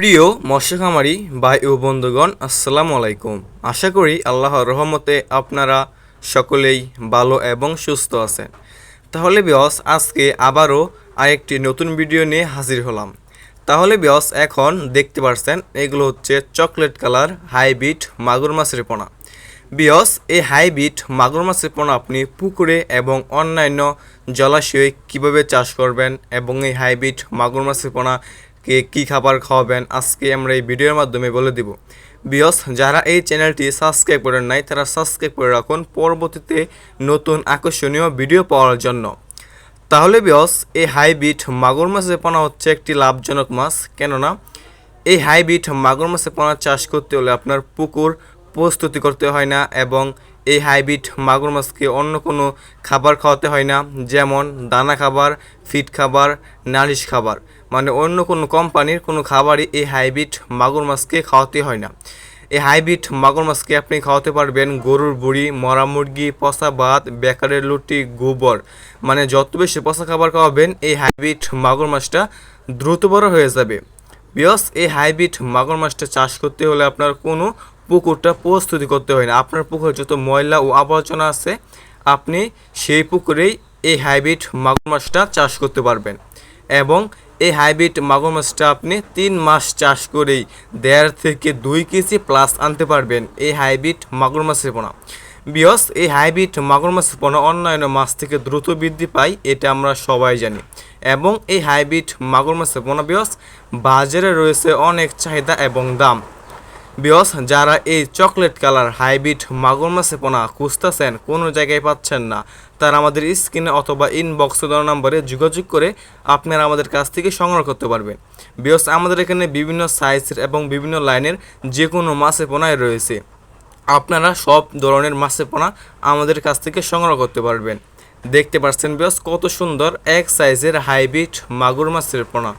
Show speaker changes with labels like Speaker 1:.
Speaker 1: প্রিয় মৎস্য খামারি ভাই ও বন্ধুগণ, আসসালামু আলাইকুম। আশা করি আল্লাহর রহমতে আপনারা সকলেই ভালো এবং সুস্থ আছেন। তাহলে বিয়স আজকে আবারও আরেকটি নতুন ভিডিও নিয়ে হাজির হলাম। তাহলে বিয়স এখন দেখতে পারছেন, এগুলো হচ্ছে চকলেট কালার হাইব্রিড মাগুর মাছের পোনা। বিয়স এই হাইব্রিড মাগুর মাছের পোনা আপনি পুকুরে এবং অন্যান্য জলাশয়ে কীভাবে চাষ করবেন এবং এই হাইব্রিড মাগুর মাছের পোনা কে কী খাবার খাওয়াবেন, আজকে আমরা এই ভিডিওর মাধ্যমে বলে দিব। বিয়স যারা এই চ্যানেলটি সাবস্ক্রাইব করেন নাই, তারা সাবস্ক্রাইব করে রাখুন পরবর্তীতে নতুন আকর্ষণীয় ভিডিও পাওয়ার জন্য। তাহলে বিয়স এই হাইব্রিড মাগুর মাছের পোনা হচ্ছে একটি লাভজনক মাছ, কেননা এই হাইব্রিড মাগুর মাছের পোনা চাষ করতে হলে আপনার পুকুর প্রস্তুতি করতে হয় না এবং এই হাইব্রিড মাগুর মাছকে অন্য কোনো খাবার খাওয়াতে হয় না, যেমন দানা খাবার ফিড খাবার, নালিশ খাবার। মানে অন্য কোনো কোম্পানির কোনো খাবারই এই হাইব্রিড মাগুর মাছকে খাওয়াতে হয় না। এই হাইব্রিড মাগুর মাছকে আপনি খাওয়াতে পারবেন গরুর বুড়ি, মরা মুরগি, পচা ভাত, বেকারের লুটি, গোবর। মানে যত বেশি পচা খাবার খাওয়াবেন, এই হাইব্রিড মাগুর মাছটা দ্রুত বড় হয়ে যাবে। বিয়স, এই হাইব্রিড মাগুর মাছটা চাষ করতে হলে আপনার কোনো পুকুরটা প্রস্তুতি করতে হয় না। আপনার পুকুরে যত ময়লা ও আবর্জনা আছে, আপনি সেই পুকুরেই এই হাইব্রিড মাগুর মাছটা চাষ করতে পারবেন। এবং এই হাইব্রিড মাগুর মাছটা আপনি তিন মাস চাষ করেই দেড় থেকে দুই কেজি প্লাস আনতে পারবেন এই হাইব্রিড মাগুর মাছের পোনা। বিয়স, এই হাইব্রিড মাগুর মাছের পোনা অন্যান্য মাছ থেকে দ্রুত বৃদ্ধি পায়, এটা আমরা সবাই জানি। এবং এই হাইব্রিড মাগুর মাছের পোনা বিয়স, বাজারে রয়েছে অনেক চাহিদা এবং দাম। বিয়স, যারা এই চকলেট কালার হাইব্রিড মাগুর মাছে পোনা খুঁজতেছেন, কোনো জায়গায় পাচ্ছেন না। তারা আমাদের স্ক্রিনে অথবা ইনবক্সে দেওয়া নম্বরে যোগাযোগ করে আপনারা আমাদের কাছ থেকে সংগ্রহ করতে পারবেন। বিয়স, আমাদের এখানে বিভিন্ন সাইজের এবং বিভিন্ন লাইনের যে কোনো মাছে পোনায় রয়েছে। আপনারা সব ধরনের মাছে পোনা আমাদের কাছ থেকে সংগ্রহ করতে পারবেন। দেখতে পাচ্ছেন বিয়স, কত সুন্দর এক সাইজের হাইব্রিড মাগুর মাছের পোনা।